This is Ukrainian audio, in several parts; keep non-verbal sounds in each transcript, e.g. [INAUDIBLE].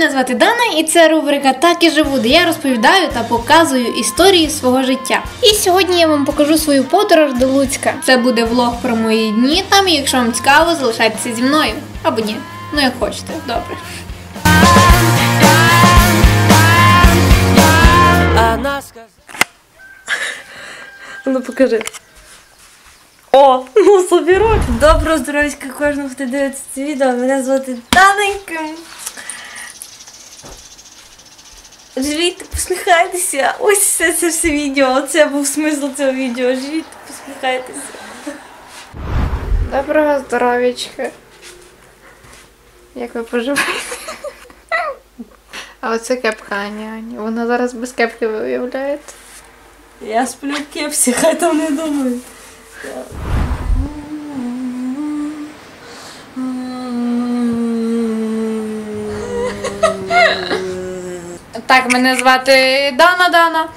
мене звати Дана, і це рубрика Так і живу, де я розповідаю та показую історії свого життя. І сьогодні я вам покажу свою подорож до Луцька. Це буде влог про мої дні там, і якщо вам цікаво, залишайтеся зі мною. Або ні. Ну як хочете, добре. Ну покажи. О, ну собірок. Доброго здоров'ячка кожному, хто дивиться це відео. Мене звати Даненька. Живіть, посміхайтеся. Ось все це все відео. Це був смисл цього відео. Живіть, посміхайтеся. Доброго здоров'ячка. Як ви поживаєте? А оце кепка Ані. Вона зараз без кепки виявляється. Я сплю в кепсі, хай там не думають. Так, мене звати Дана Дана.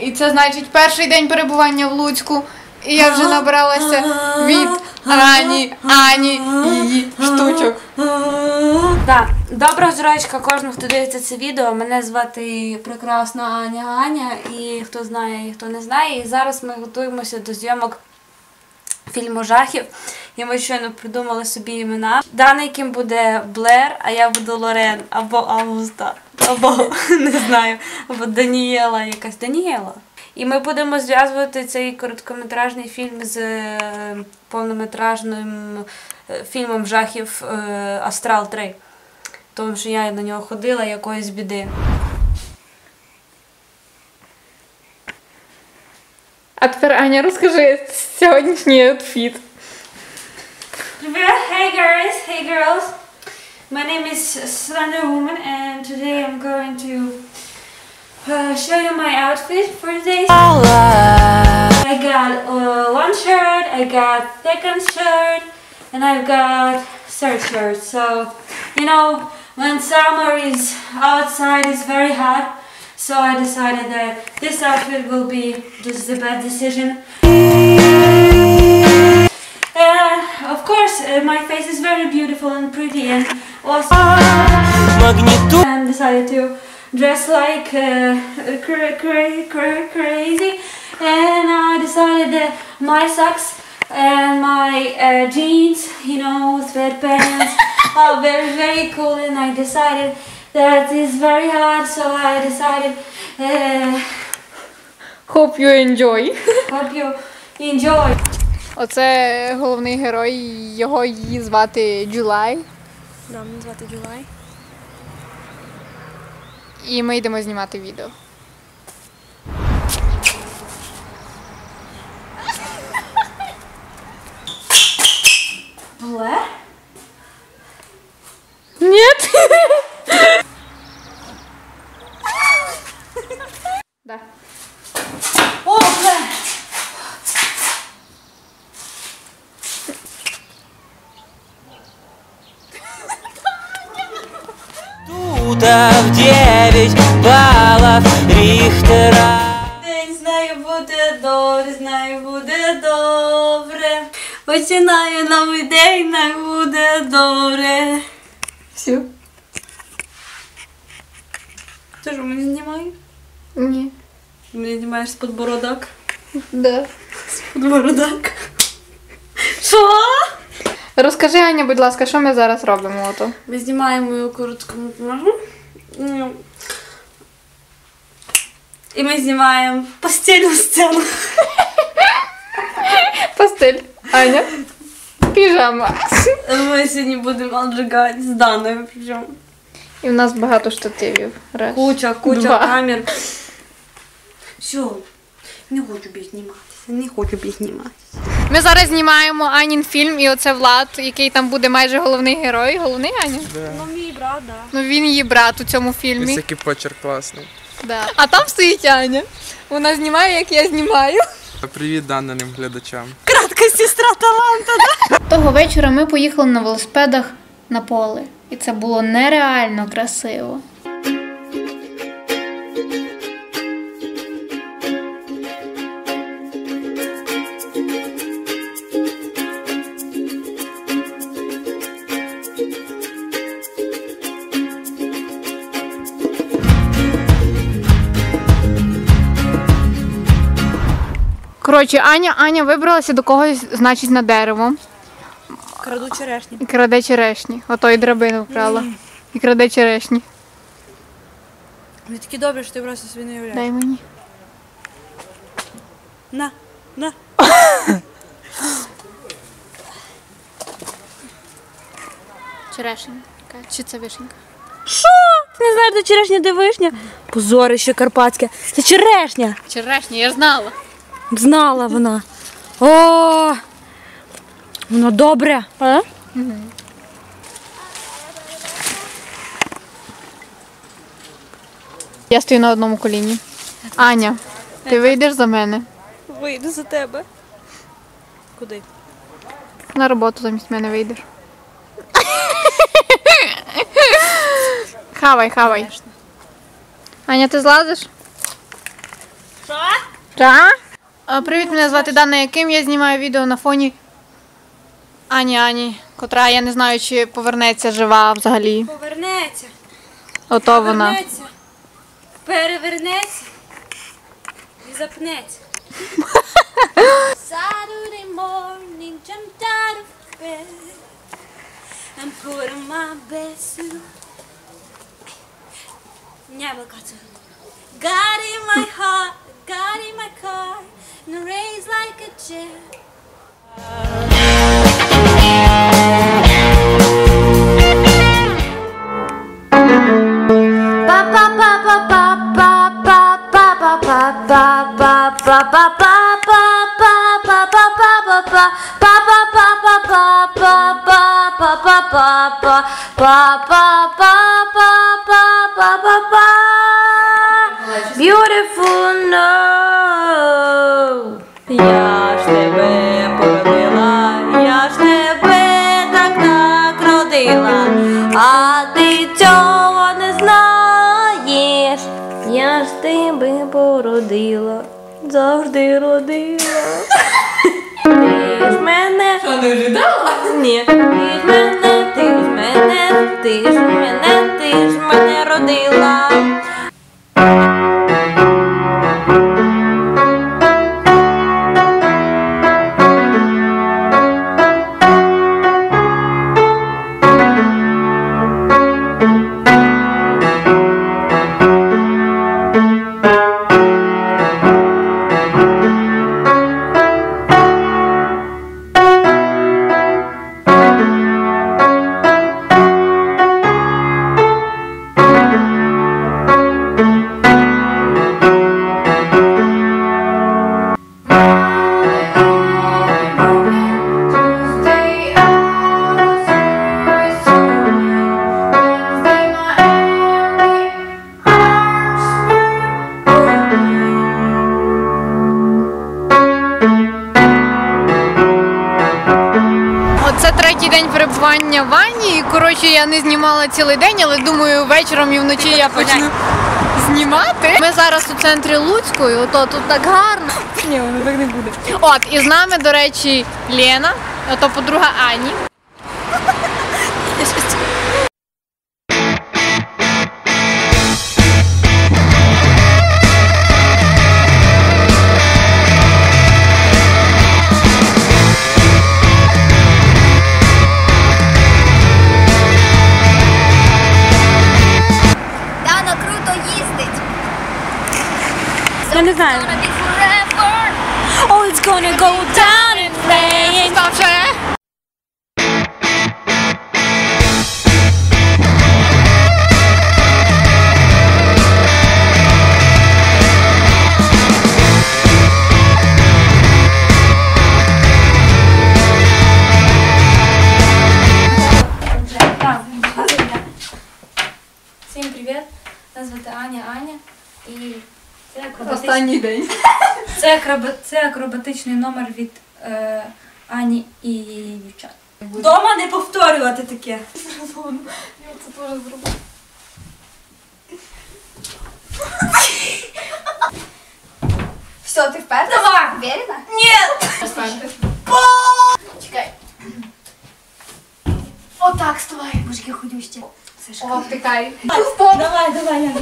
І це значить перший день перебування в Луцьку. І я вже набралася від Ані, Ані її штучок. Так, доброго здоров'ячка кожному, хто дивиться це відео. Мене звати прекрасна Аня Аня, і хто знає, і хто не знає. І зараз ми готуємося до зйомок фільму жахів. І ми щойно придумали собі імена. Дана, яким буде Блер, а я буду Лорен або Августа, або [LAUGHS] не знаю, або Даніела, якась Даніела. І ми будемо зв'язувати цей короткометражний фільм з е, повнометражним е, фільмом жахів е, Астрал 3. Тому що я на нього ходила якоїсь біди. А тепер Аня, розкажи сьогоднішній аутфіт. Hey guys, hey girls. My name is Slender Woman and today I'm going to uh, show you my outfit for today. I got uh, one shirt, I got second shirt, and I've got third shirt. So, you know, when summer is outside, it's very hot. So I decided that this outfit will be just the best decision. Uh, of course, uh, my face is very beautiful and pretty and awesome. And decided to dress like uh, cra- cra- cra- crazy. And I decided that my socks and my uh, jeans, you know, sweatpants [LAUGHS] are very, very cool. And I decided that it's very hot, so I decided. Uh, Hope you enjoy. hope you enjoy. Оце головний герой, його її звати Джулай. Да, мене звати Джулай. І ми йдемо знімати відео. Бле? Нет. Да. О, бле! Туда в 9 баллов Рихтера День знаю буде добре, знаю буде добре. Починаю новий день, знаю буде добре. Все. Ти ж мені знімаєш? Ні. Мені знімаєш з подбородок. Да. Подбородок. Що? Розкажи, Аня, будь ласка, що ми зараз робимо ото? Ми знімаємо мою коротку можу. І ми знімаємо постільну сцену. Постель. Аня. Піжама. Ми сьогодні будемо отжигати з Даною. Причому. І в нас багато штативів. Раз. Куча, куча Два. камер. Все, не хочу більше зніматися, не хочу більше зніматися. Ми зараз знімаємо Анін фільм, і оце Влад, який там буде майже головний герой. Головний Аня? Ну, мій брат, да. Ну він її брат у цьому фільмі. Ось який почерк класний. Да. А там стоїть Аня. Вона знімає, як я знімаю. Привіт даним глядачам. Кратка сестра таланта. Того вечора ми поїхали на велосипедах на поле. І це було нереально красиво. Коротше, Аня, Аня вибралася до когось, значить, на дерево. Краду черешні. І краде черешні. Ото і драбину вкрала. І краде черешні. Вони такі добрі, що ти просто собі не уявляєш. Дай мені. На, на. [LAUGHS] Черешня. Чи це вишенька? Що? Ти не знаєш, де черешня, де вишня? Позорище карпатське. Це черешня. Черешня, я ж знала. Знала вона. О, воно добре. А? Я стою на одному коліні. Аня, ти вийдеш за мене Вийду за тебе. Куди? на роботу замість мене вийдеш. Хавай, хавай. Аня, ти злазиш? Що? Так. Привіт, мене звати Дана Яким. Я знімаю відео на фоні Ані Ані, котра я не знаю, чи повернеться жива взагалі. Повернеться. Ото вона. Повернеться. Перевернеться. І запнеться. Saturday morning, jumped out of bed and put on my best suit. Never got to. Got in my heart, got in my car, and raised like a jet. Тебе породила, завжди родила. Ти ж мене. Що не ожидала? Ні. Ти ж мене, ти ж мене, ти ж мене, ти ж мене родила. Знімала цілий день, але думаю, вечором і вночі я почну знімати. Ми зараз у центрі Луцької, ото тут так гарно. Ні, воно так не буде. От, і з нами, до речі, Лена, ото подруга Ані. Останній день. це акроба- це акробатичний номер від е, Ані і її дівчат. Дома не повторювати таке. Все, ти вперта? Давай. Уверена? Чекай. Отак, вставай. Боже, я Сашка. О, втикай. Давай, давай, Яна.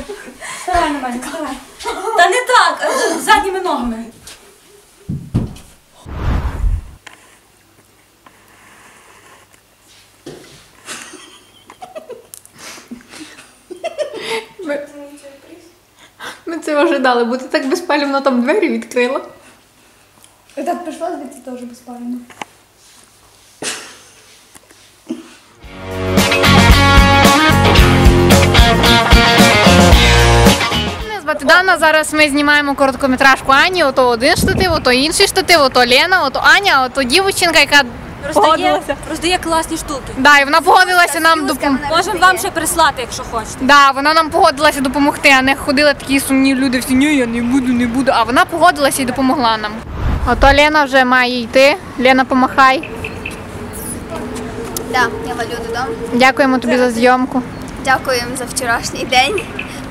Вставай на мене, вставай. Та не так, е, задніми ногами. Ми, це ожидали, бо ти так безпалівно там двері відкрила. І так прийшла звідси теж безпалівно. Мене звати Дана. Зараз ми знімаємо короткометражку Ані. Ото один штатив, ото інший штатив, ото Лена, ото Аня, ото дівчинка, яка Роздає, погодилася. роздає класні штуки. Да, і вона погодилася нам допомогти. Можемо вам ще прислати, якщо хочете. Да, вона нам погодилася допомогти, а не ходили такі сумні люди, всі ні, я не буду, не буду. А вона погодилася і допомогла нам. Ото Лена вже має йти. Лена, помахай. Так, я валю додому. Дякуємо тобі за зйомку. Дякуємо за вчорашній день.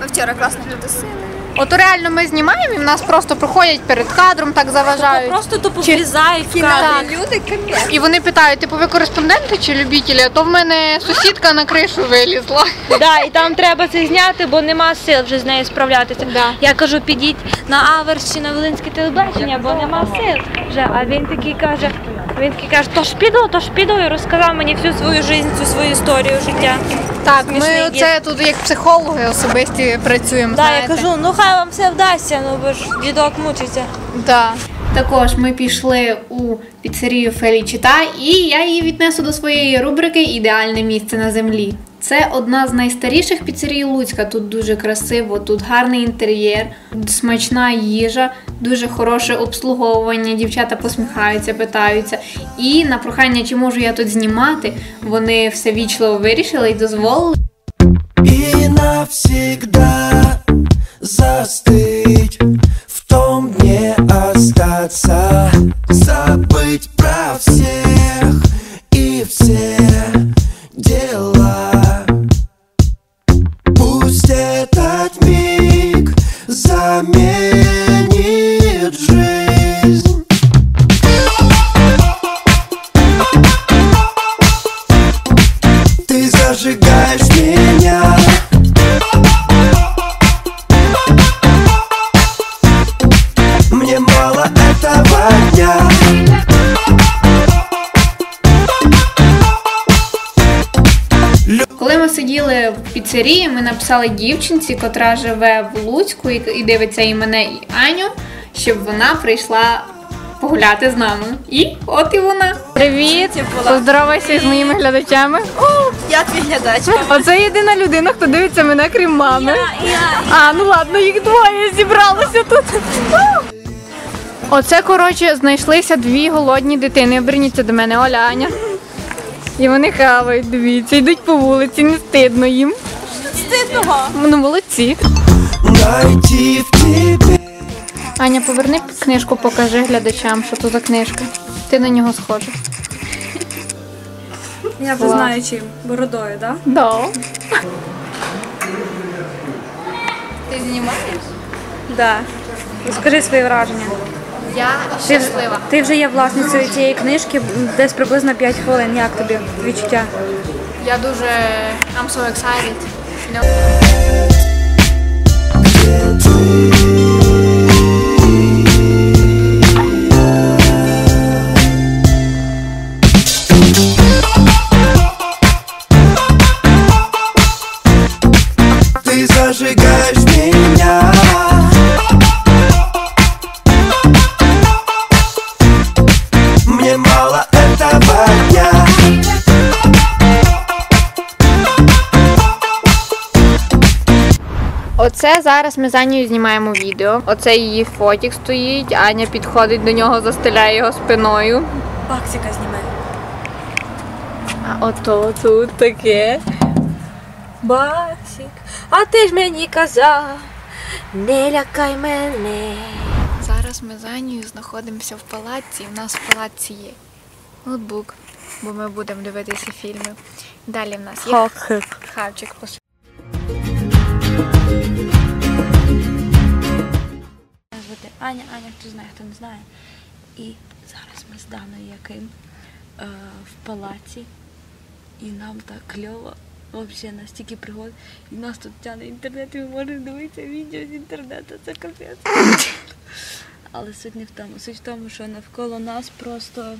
Ми вчора класно потусили. Ото реально ми знімаємо і в нас просто проходять перед кадром, так заважають. Просто тупо влізають в кадр. Люди капець. І вони питають, типу, ви кореспонденти чи любителі? А то в мене сусідка на кришу вилізла. Да, і там треба це зняти, бо нема сил вже з нею справлятися. Да. Я кажу, підіть на Аверс чи на Волинське телебачення, бо нема сил вже. А він такий каже, він такий каже, то ж піду, то ж піду, і розказав мені всю свою життя, всю свою історію життя. Так, Смішний ми це тут як психологи особисті працюємо. Да, я кажу, ну хай вам все вдасться, ну бо ж дідок мучиться. Да. Також ми пішли у піцерію Фелічіта, і я її віднесу до своєї рубрики Ідеальне місце на землі. Це одна з найстаріших піцерій Луцька. Тут дуже красиво, тут гарний інтер'єр, смачна їжа, дуже хороше обслуговування. Дівчата посміхаються, питаються. І на прохання, чи можу я тут знімати, вони все вічливо вирішили і дозволили. И навсегда застыть Коли ми сиділи в піцерії, ми написали дівчинці, котра живе в Луцьку і, дивиться і мене, і Аню, щоб вона прийшла погуляти з нами. І от і вона. Привіт! Поздоровайся з моїми глядачами. Я твій глядач. Оце єдина людина, хто дивиться мене, крім мами. А, ну ладно, їх двоє зібралося тут. Оце, коротше, знайшлися дві голодні дитини. Оберніться до мене, Оля, Аня. І вони хавають, дивіться, йдуть по вулиці, не стидно їм. Стидного? Ну, молодці. Аня, поверни книжку, покажи глядачам, що то за книжка. Ти на нього схожа. Я вже знаю чим. Бородою, так? Да. Ти знімаєш? Да. Розкажи свої враження. Я Ти, ти вже є власницею цієї книжки десь приблизно 5 хвилин. Як тобі відчуття? Я дуже I'm so excited. You know? Зажигаешь меня Оце зараз ми за нею знімаємо відео. Оце її фотік стоїть. Аня підходить до нього, застеляє його спиною. Баксика знімає. А ото тут таке. Басік, а ти ж мені казав, не лякай мене. Зараз ми за нею знаходимося в палаці. і в нас в палаці є ноутбук, бо ми будемо дивитися фільми. Далі в нас є хавчик. Аня, Аня, хто знає, хто не знає. І зараз ми з Даною Яким е, в палаці. І нам так кльово. Взагалі настільки пригод. І нас тут тягне інтернет, і ми можемо дивитися відео з інтернету. Це капець. Але суть не в тому. Суть в тому, що навколо нас просто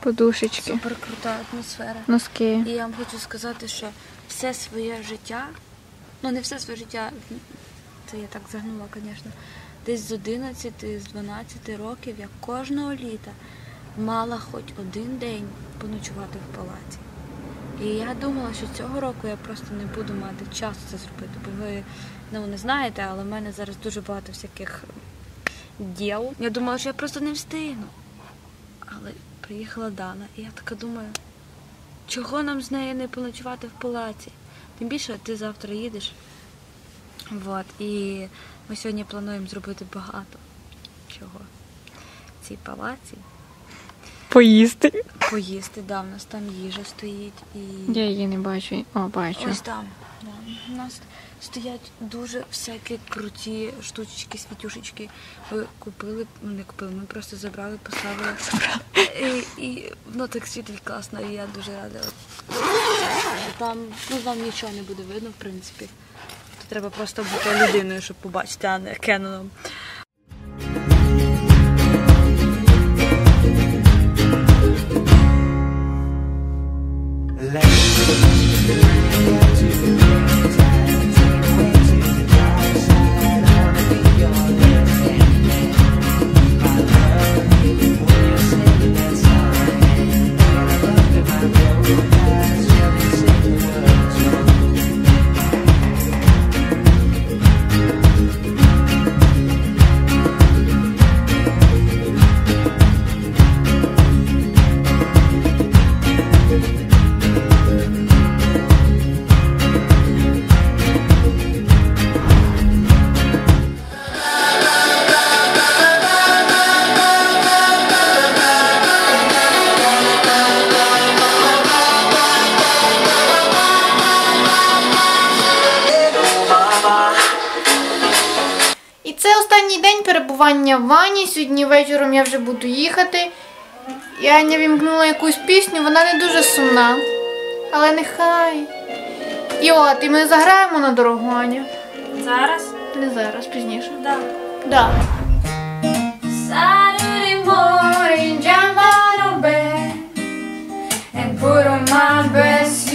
Подушечки, супер крута атмосфера. носки. І я вам хочу сказати, що все своє життя, ну не все своє життя, це я так загнула, звісно. Десь з 11, з 12 років я кожного літа мала хоч один день поночувати в палаці. І я думала, що цього року я просто не буду мати часу це зробити, бо ви ну, не знаєте, але в мене зараз дуже багато всяких діл. Я думала, що я просто не встигну. Але приїхала Дана, і я така думаю, чого нам з нею не поночувати в палаці? Тим більше ти завтра їдеш. Вот. І ми сьогодні плануємо зробити багато чого в цій палаці. Поїсти. Поїсти, да, в нас там їжа стоїть і. Я її не бачу. О, бачу. Ось там. Да. У нас стоять дуже всякі круті штучечки, світюшечки. Ми купили, ну не купили, ми просто забрали, поставили. І, і воно так світить класно, і я дуже рада. Там, ну вам нічого не буде видно, в принципі. Треба просто бути людиною, щоб побачити, а не кеноном. І ванні. Сьогодні вечором я вже буду їхати. І Аня вімкнула якусь пісню, вона не дуже сумна. Але нехай. І от, і ми заграємо на дорогу, Аня. Зараз? Не зараз, пізніше. Да. Да. Saturday morning, jump out of bed and put on my best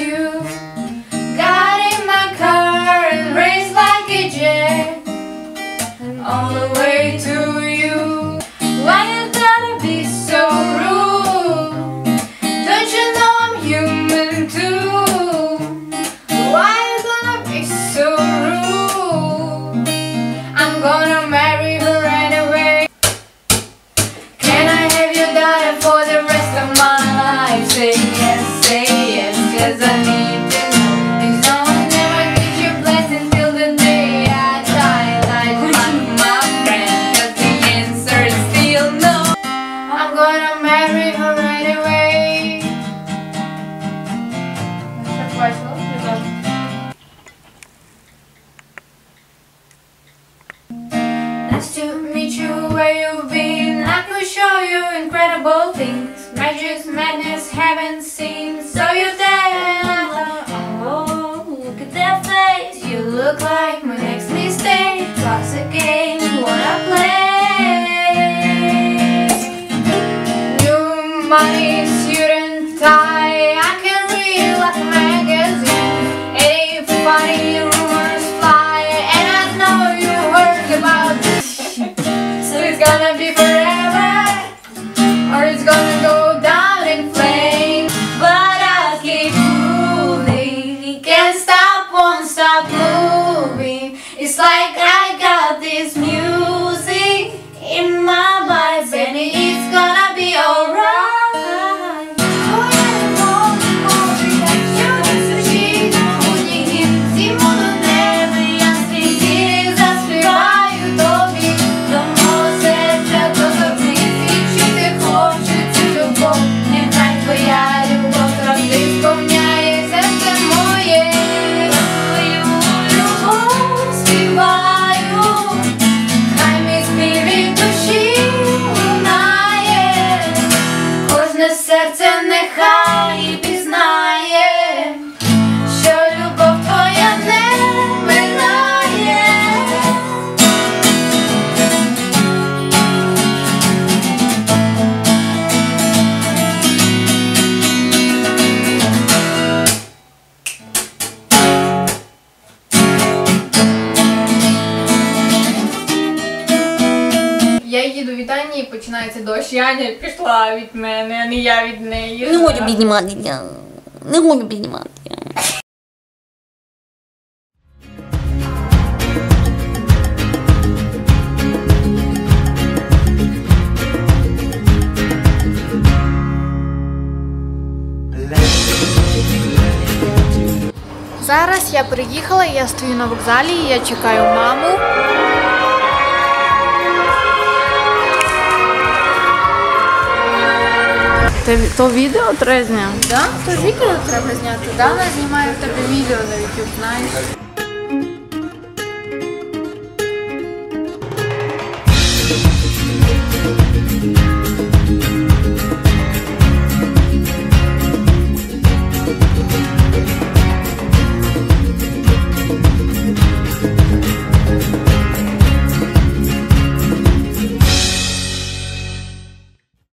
починається дощ. І Аня пішла від мене, а не я від неї. Не хочу підніматися. Не хочу підніматися. Зараз я приїхала, я стою на вокзалі, я чекаю маму. То відео треба зняти? Да? То відео треба зняти. Дана знімає в тебе відео на YouTube, знаєш.